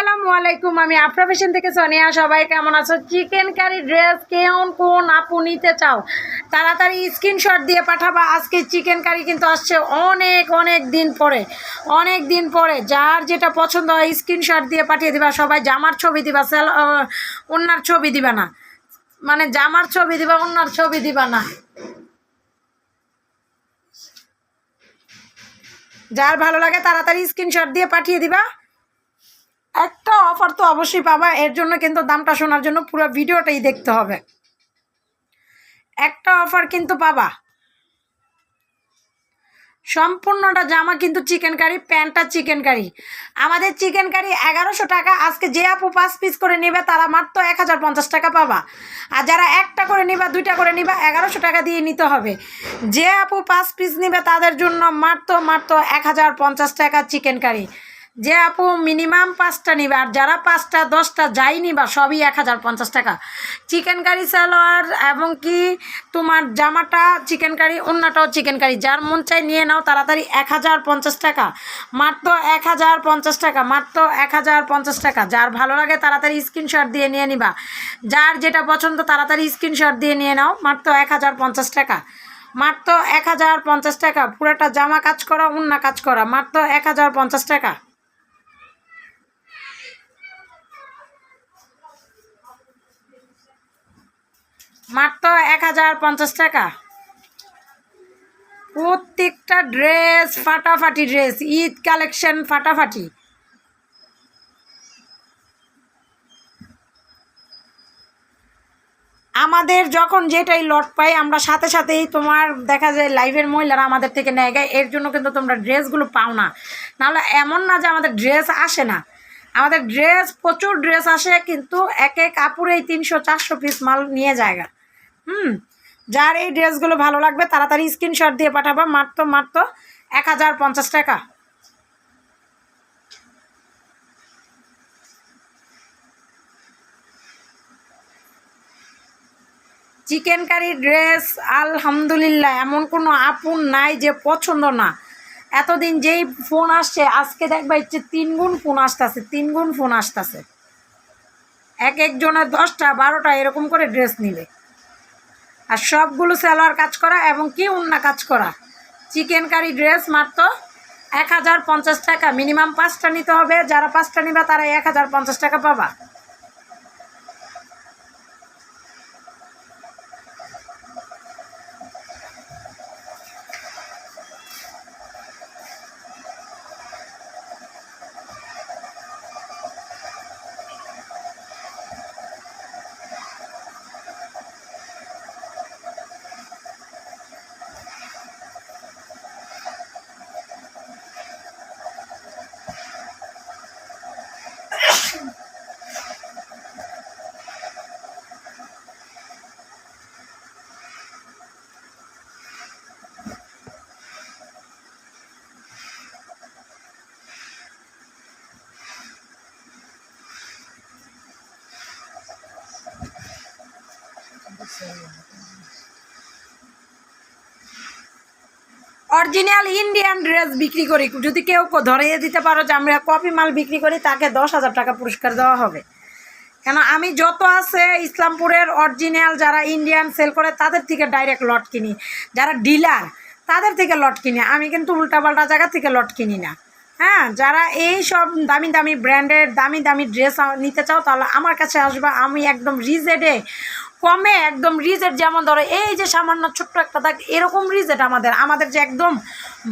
আসসালামু আলাইকুম, আমি আফরা ফ্যাশন থেকে সোনিয়া। সবাই কেমন আছো? চিকেন কারি ড্রেস কেমন কোন আপু নিতে চাও, তাড়াতাড়ি স্ক্রিনশট দিয়ে পাঠাবা। আজকে চিকেন কারি কিন্তু আসছে অনেক অনেক দিন পরে, অনেক দিন পরে। যার যেটা পছন্দ হয় স্ক্রিনশট দিয়ে পাঠিয়ে দিবা। সবাই জামার ছবি দিবা সেল অন্যার ছবি দিবা না। মানে জামার ছবি দিবা, অন্যার ছবি দিবা না। যার ভালো লাগে তাড়াতাড়ি স্ক্রিনশট দিয়ে পাঠিয়ে দিবা। একটা অফার তো অবশ্যই পাবা, এর জন্য কিন্তু দামটা শোনার জন্য পুরো ভিডিওটাই দেখতে হবে। একটা অফার কিন্তু পাবা। সম্পূর্ণটা জামা কিন্তু চিকেন কারি প্যান্টটা চিকেন কারি আমাদের চিকেন কারি এগারোশো টাকা, আজকে যে আপু পাঁচ পিস করে নেবে, তারা মাত্র এক হাজার পঞ্চাশ টাকা পাবা। আর যারা একটা করে নিবা, দুইটা করে নিবা, এগারোশো টাকা দিয়ে নিতে হবে। যে আপু পাঁচ পিস নিবে, তাদের জন্য মাত্র মাত্র এক হাজার পঞ্চাশ টাকা চিকেন কারি যে আপু মিনিমাম পাঁচটা নিবে, আর যারা পাঁচটা, দশটা যাই নিবা, সবই এক হাজার পঞ্চাশ টাকা। চিকেন কারি সালোয়ার এবং কি তোমার জামাটা চিকেন কারি অন্যটাও চিকেন কারি যার মন চাই নিয়ে নাও, তাড়াতাড়ি এক হাজার পঞ্চাশ টাকা। মাত্র এক হাজার পঞ্চাশ টাকা, মাত্র এক হাজার পঞ্চাশ টাকা। যার ভালো লাগে, তাড়াতাড়ি স্ক্রিনশট দিয়ে নিয়ে নিবা। যার যেটা পছন্দ, তাড়াতাড়ি স্ক্রিনশট দিয়ে নিয়ে নাও, মাত্র এক হাজার পঞ্চাশ টাকা। মাত্র এক হাজার পঞ্চাশ টাকা। পুরোটা জামা কাজ করা অন্য কাজ করা। মাত্র এক হাজার পঞ্চাশ টাকা। মাত্র এক হাজার পঞ্চাশ টাকা। প্রত্যেকটা ড্রেস, ফাটাফাটি ড্রেস, ঈদ কালেকশন ফাটাফাটি। আমাদের যখন যেটাই লট পাই, আমরা সাথে সাথেই তোমার দেখা যায় লাইভের মহিলারা আমাদের থেকে নেয়। গায় এর জন্য কিন্তু তোমরা ড্রেসগুলো পাও না। নাহলে এমন না যে আমাদের ড্রেস আসে না। আমাদের ড্রেস, প্রচুর ড্রেস আসে, কিন্তু এক এক কাপড়েই তিনশো, চারশো পিস মাল নিয়ে জায়গা হুম, যার এই ড্রেসগুলো ভালো লাগবে, তাড়াতাড়ি স্ক্রিনশট দিয়ে পাঠাবা, মাত্র মাত্র এক হাজার পঞ্চাশ টাকা। চিকেন কারি ড্রেস আলহামদুলিল্লাহ, এমন কোনো আপন নাই যে পছন্দ না। এতদিন যেই ফোন আসছে, আজকে দেখবা হচ্ছে তিনগুণ ফোন আসতেছে তিন গুণ ফোন আসতেছে। এক একজনের দশটা, বারোটা এরকম করে ড্রেস নিবে। আর সবগুলো সেলোয়ার কাজ করা এবং কি উন্না কাজ করা। চিকেন কারি ড্রেস মাত্র এক হাজার পঞ্চাশ টাকা। মিনিমাম পাঁচটা নিতে হবে। যারা পাঁচটা নিবে তারা এক হাজার পঞ্চাশ টাকা পাবা। অরিজিনাল ইন্ডিয়ান ড্রেস বিক্রি করি। যদি কেউ ধরিয়ে দিতে পারো যে আমরা কপি মাল বিক্রি করি, তাকে দশ হাজার টাকা পুরস্কার দেওয়া হবে। কেন আমি যত আছে ইসলামপুরের অরিজিনাল যারা ইন্ডিয়ান সেল করে, তাদের থেকে ডাইরেক্ট লট কিনি। যারা ডিলার তাদের থেকে লট কিনি। আমি কিন্তু উল্টাপাল্টা জায়গা থেকে লট কিনি না। হ্যাঁ যারা এই সব দামি দামি ব্র্যান্ডের দামি দামি ড্রেস নিতে চাও, তাহলে আমার কাছে আসবা। আমি একদম রিজেডে কমে একদম রিজেট যেমন ধরো, এই যে সামান্য ছোট্ট একটা দাগ, এরকম রিজেট আমাদের। আমাদের যে একদম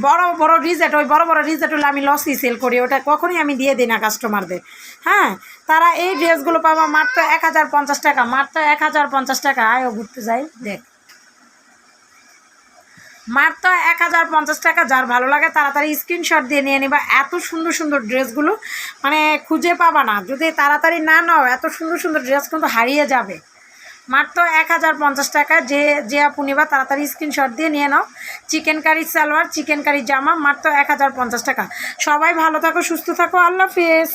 বড় বড় রিজেট, ওই বড় বড় রিজেট হলে আমি লসই সেল করি, ওটা কখনোই আমি দিয়ে দিই না কাস্টমারদের হ্যাঁ তারা এই ড্রেসগুলো পাবা মাত্র এক হাজার পঞ্চাশ টাকা, মাত্র এক হাজার পঞ্চাশ টাকা। আয়ও ঘুরতে যাই, দেখ। মাত্র এক হাজার পঞ্চাশ টাকা, যার ভালো লাগে তাড়াতাড়ি স্ক্রিনশট দিয়ে নিয়ে নিবা। এত সুন্দর সুন্দর ড্রেসগুলো মানে খুঁজে পাবা না। যদি তাড়াতাড়ি না নাও, এত সুন্দর সুন্দর ড্রেস কিন্তু হারিয়ে যাবে। মাত্র এক হাজার পঞ্চাশ টাকা। যে যে আপু তাড়াতাড়ি স্ক্রিনশট দিয়ে নিয়ে নাও। Chicken curry salwar chicken curry জামা, মাত্র এক হাজার পঞ্চাশ টাকা। সবাই ভালো থাকো, সুস্থ থাকো, আল্লাহ হাফেজ।